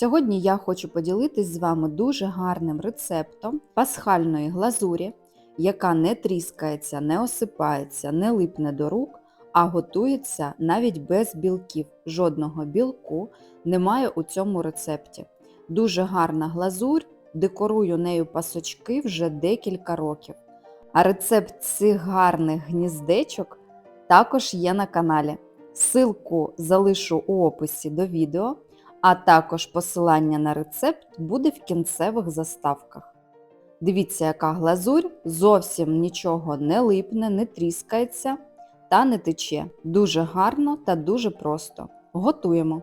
Сьогодні я хочу поділитись з вами дуже гарним рецептом пасхальної глазурі, яка не тріскається, не осипається, не липне до рук, а готується навіть без білків. Жодного білку немає у цьому рецепті. Дуже гарна глазурь, декорую нею пасочки вже декілька років. А рецепт цих гарних гніздечок також є на каналі. Ссылку залишу у описі до відео, а також посилання на рецепт буде в кінцевих заставках. Дивіться, яка глазурь, зовсім нічого не липне, не тріскається та не тече. Дуже гарно та дуже просто. Готуємо.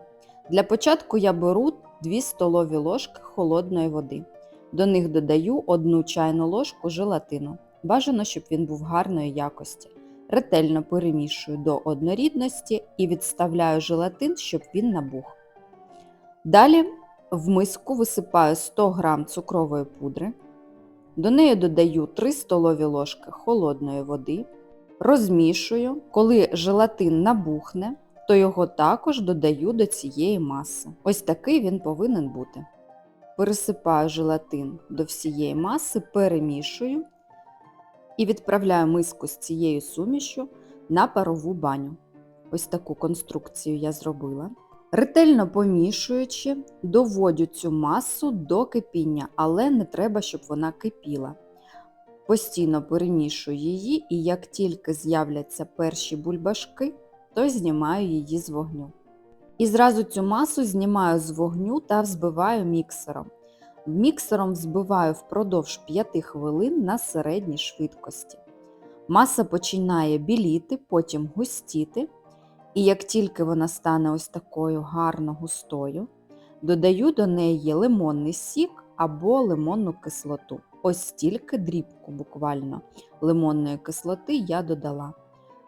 Для початку я беру 2 столові ложки холодної води. До них додаю 1 чайну ложку желатину. Бажано, щоб він був гарної якості. Ретельно перемішую до однорідності і відставляю желатин, щоб він набух. Далі в миску висипаю 100 г цукрової пудри. До неї додаю 3 столові ложки холодної води. Розмішую, коли желатин набухне, то його також додаю до цієї маси. Ось такий він повинен бути. Пересипаю желатин до всієї маси, перемішую і відправляю миску з цією сумішю на парову баню. Ось таку конструкцію я зробила. Ретельно помішуючи, доводю цю масу до кипіння, але не треба, щоб вона кипіла. Постійно перемішую її, і як тільки з'являться перші бульбашки, то знімаю її з вогню. І зразу цю масу знімаю з вогню та взбиваю міксером. Міксером взбиваю впродовж 5 хвилин на середній швидкості. Маса починає біліти, потім густіти, і як тільки вона стане ось такою гарно густою, додаю до неї лимонний сік або лимонну кислоту. Ось стільки дрібку буквально лимонної кислоти я додала.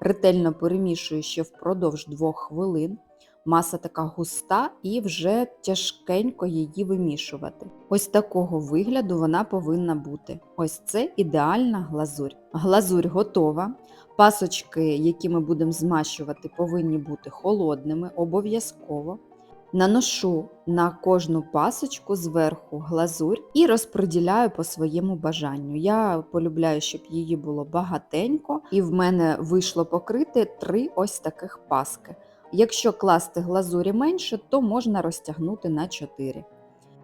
Ретельно перемішую ще впродовж 2 хвилин. Маса така густа і вже тяжкенько її вимішувати. Ось такого вигляду вона повинна бути. Ось це ідеальна глазурь. Глазурь готова. Пасочки, які ми будемо змащувати, повинні бути холодними, обов'язково. Наношу на кожну пасочку зверху глазурь і розподіляю по своєму бажанню. Я полюбляю, щоб її було багатенько, і в мене вийшло покрити три ось таких паски. Якщо класти глазурі менше, то можна розтягнути на 4.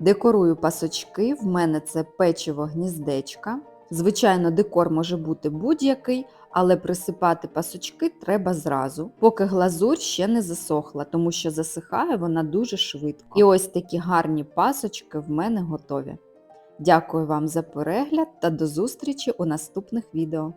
Декорую пасочки, в мене це печиво гніздечка. Звичайно, декор може бути будь-який, але присипати пасочки треба зразу, поки глазурь ще не засохла, тому що засихає вона дуже швидко. І ось такі гарні пасочки в мене готові. Дякую вам за перегляд та до зустрічі у наступних відео.